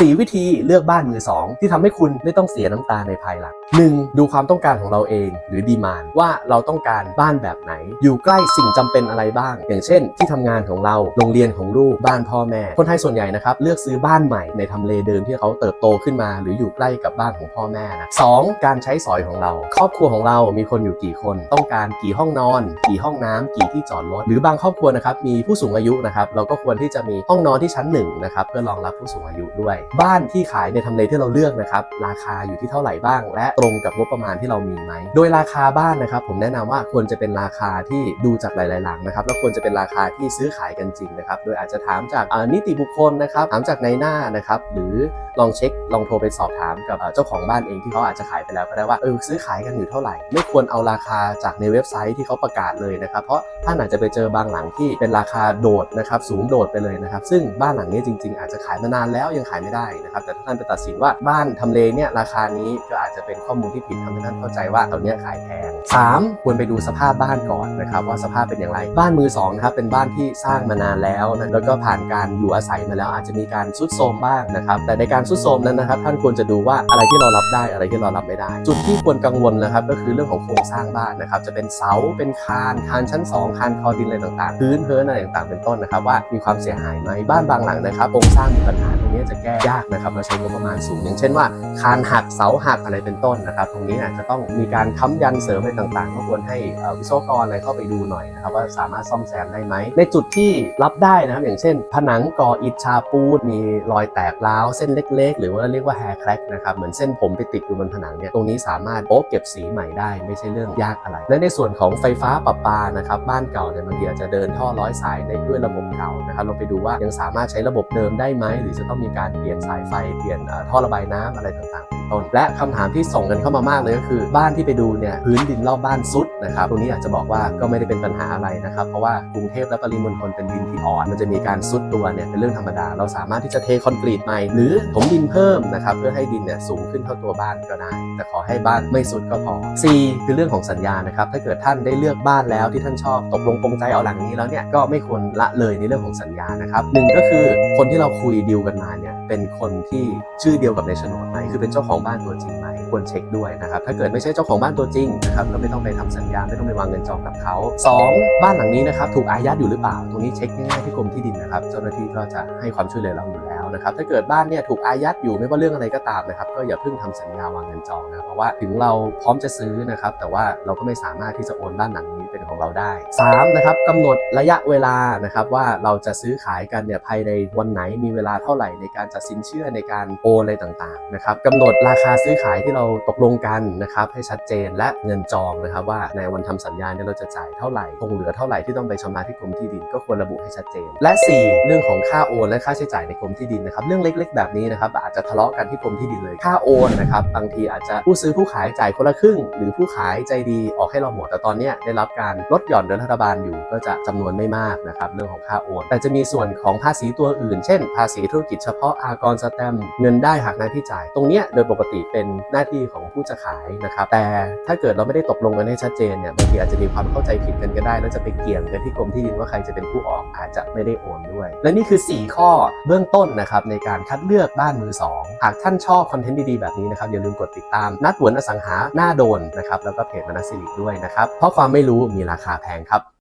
4 วิธีเลือกบ้านมือ 2 ที่ทำให้คุณไม่ต้องเสียน้ำตาในภายหลัง 1. ดูความต้องการของเราเองหรือดีมานว่าเราต้องการบ้านแบบไหน อยู่ใกล้สิ่งจำเป็นอะไรบ้าง อย่างเช่น ที่ทำงานของเราโรงเรียนของลูกบ้านพ่อแม่ คนไทยส่วนใหญ่นะครับเลือกซื้อบ้านใหม่ในทำเลเดิมที่เขาเติบโตขึ้นมา หรืออยู่ใกล้กับบ้านของพ่อแม่นะสองการใช้สอยของเรา ครอบครัวของเรามีคนอยู่กี่คน ต้องการกี่ห้องนอน กี่ห้องน้ำกี่ที่จอดรถหรือบางครอบครัวนะครับมีผู้สูงอายุนะครับเราก็ควรที่จะมีห้องนอนที่ชั้นหนึ่งนะครับเพื่อรองรับผู้สูงอายุด้วยบ้านที่ขายในทำเลที่เราเลือกนะครับราคาอยู่ที่เท่าไหร่บ้าง และตรงกับงบประมาณที่เรามีไหมโดยราคาบ้านนะครับผมแนะนำว่าควรจะเป็นราคาที่ดูจากหลายๆหลังนะครับแล้วควรจะเป็นราคาที่ซื้อขายกันจริงนะครับโดยอาจจะถามจากนิติบุคคลนะครับถามจากในหน้านะครับหรือลองเช็คลองโทรไปสอบถามกับเอ่อเจ้าของบ้านเองที่เขาอาจจะขายไปแล้วก็ได้ว่าเออซื้อขายกันอยู่เท่าไหร่ ไม่ควรเอาราคาจากในเว็บไซต์ที่เขาประกาศเลยนะครับเพราะท่านอาจจะไปเจอบางหลังที่เป็นราคาโดดนะครับสูงโดดไปเลยนะครับซึ่งบ้านหลังนี้จริง ๆ อาจจะขายมานานแล้วยังขายไม่ได้นะครับ แต่ถ้าท่านไปตัดสินว่าบ้านทำเลเนี่ยราคานี้ก็อาจจะเป็นข้อมูลที่ผิดทำให้ท่านเข้าใจว่าตอนเนี้ยขายแพง 3. ควรไปดูสภาพบ้านก่อนนะครับว่าสภาพเป็นอย่างไร บ้านมือสองนะครับเป็นบ้านที่สร้างมานานแล้วนะแล้วก็ผ่านการอยู่อาศัยมาแล้ว อาจจะมีการซุดโทรมบ้างนะครับ แต่ในการซุดโทรมนั้นนะครับ ท่านควรจะดูว่าอะไรที่เรารับได้อะไรที่เรารับไม่ได้ จุดที่ควรกังวลนะครับก็คือเรื่องของโครงสร้างบ้านนะครับจะเป็นเสาเป็นคานคานชั้น 2 คานคอดินอะไรต่างๆพื้นเพินอะไรต่างๆเป็นต้นนะครับว่ามีความเสียหายไหมบ้านบางหลังนะครับโครงสร้างมีปัญหาตรงนี้จะแก้ยากนะครับเราใช้งบประมาณสูง อย่างเช่นว่าคานหักเสาหักอะไรเป็นต้นนะครับ ตรงนี้อาจจะต้องมีการค้ำยันเสริมอะไรต่างๆก็ควรให้วิศวกรอะไรเข้าไปดูหน่อยนะครับว่าสามารถซ่อมแซมได้ไหม ในจุดที่รับได้นะครับอย่างเช่น ผนังก่ออิฐชาปูดมีรอยแตกร้าวเส้นเล็ก ๆ หรือว่าเรียกว่าแฮร์แครกนะครับเหมือนเส้นผมไปติดอยู่บนผนังเนี่ยตรงนี้สามารถโป๊ะเก็บสีใหม่ได้ไม่ใช่เรื่องยากอะไร และในส่วนของไฟฟ้าประปานะครับบ้านเก่าเนี่ยบางทีอาจจะเดินท่อร้อยสายในด้วยระบบเก่านะครับเราไปดูว่ายังสามารถใช้ระบบเดิมได้ไหมหรือจะต้องมีการเปลี่ยนี่ยนสายไฟเปลี่ยนท่อระบายน้ำอะไรต่างๆเป็นต้น และคำถามที่ส่งกันเข้ามามากเลยก็คือบ้านที่ไปดูเนี่ยพื้นดินรอบบ้านซุดนะครับตรงนี้อยากจะบอกว่าก็ไม่ได้เป็นปัญหาอะไรนะครับเพราะว่ากรุงเทพและปริมณฑลเป็นดินที่อ่อน มันจะมีการซุดตัวเนี่ยเป็นเรื่องธรรมดา เราสามารถที่จะเทคอนกรีตใหม่หรือถมดินเพิ่มนะครับเพื่อให้ดินเนี่ยสูงขึ้นเท่าตัวบ้านก็ได้ แต่ขอให้บ้านไม่สุดก็พอ C คือเรื่องของสัญญานะครับถ้าเกิดท่านได้เลือกบ้านแล้วที่ท่านชอบตกลงปรงใจเอาหลังนี้แล้วเนี่ยก็ไม่ควรละเลยในเรื่องของสัญญานะครับหนึ่งก็คือคนที่เราคุยดีลกันมาเนี่ย เป็นคนที่ชื่อเดียวกับในโฉนดไหมคือเป็นเจ้าของบ้านตัวจริงไหมควรเช็คด้วยนะครับถ้าเกิดไม่ใช่เจ้าของบ้านตัวจริงนะครับก็ไม่ต้องไปทำสัญญาไม่ต้องไปวางเงินจองกับเขาสองบ้านหลังนี้นะครับถูกอายัดอยู่หรือเปล่า ตรงนี้เช็คง่ายๆที่กรมที่ดินนะครับ เจ้าหน้าที่ก็จะให้ความช่วยเหลือเราอยู่แล้ว นะครับถ้าเกิดบ้านเนี่ยถูกอายัดอยู่ไม่ว่าเรื่องอะไรก็ตามนะครับก็อย่าเพิ่งทำสัญญาวางเงินจองนะเพราะว่าถึงเราพร้อมจะซื้อนะครับแต่ว่าเราก็ไม่สามารถที่จะโอนบ้านหลังนี้เป็นของเราได้สามนะครับกำหนดระยะเวลานะครับว่าเราจะซื้อขายกันเนี่ยภายในวันไหนมีเวลาเท่าไหร่ในการจัดสินเชื่อในการโอนอะไรต่างๆนะครับกำหนดราคาซื้อขายที่เราตกลงกันนะครับให้ชัดเจนและเงินจองนะครับว่าในวันทำสัญญาเนี่ยเราจะจ่ายเท่าไหร่คงเหลือเท่าไหร่ที่ต้องไปชำระที่กรมที่ดินก็ควรระบุให้ชัดเจน และ 4 เรื่องของค่าโอนและค่าใช้จ่ายในกรมที่ดินนะครับเรื่องเล็ก ๆ แบบนี้นะครับอาจจะทะเลาะกันที่กรมที่ดินเลย ค่าโอนนะครับบางทีอาจจะผู้ซื้อผู้ขายจ่ายคนละครึ่ง หรือผู้ขายใจดีออกให้เราหมดแต่ตอนเนี้ยได้รับการลดหย่อนโดยรัฐบาลอยู่ก็จะจำนวนไม่มากนะครับเรื่องของค่าโอน แต่จะมีส่วนของภาษีตัวอื่น เช่น ภาษีธุรกิจเฉพาะอากรสแตมเงินได้หักหน้าที่จ่าย ตรงเนี้ยโดยปกติเป็นหน้าที่ของผู้จะขายนะครับแต่ถ้าเกิดเราไม่ได้ตกลงกันให้ชัดเจนเนี่ยบางทีอาจจะมีความเข้าใจผิดกันก็ได้ แล้วจะไปเกี่ยงกันที่กรมที่ดินว่าใครจะเป็นผู้ออกอาจจะไม่ได้โอนด้วย และนี่คือ 4 ข้อเบื้องต้นนะครับในการคัดเลือกบ้านมือสองหากท่านชอบคอนเทนต์ดีๆ แบบนี้นะครับอย่าลืมกดติดตามนัดหวนอสังหาหน้าโดนนะครับแล้วก็เพจมนัสสิริด้วยนะครับเพราะความไม่รู้มีราคาแพงครับ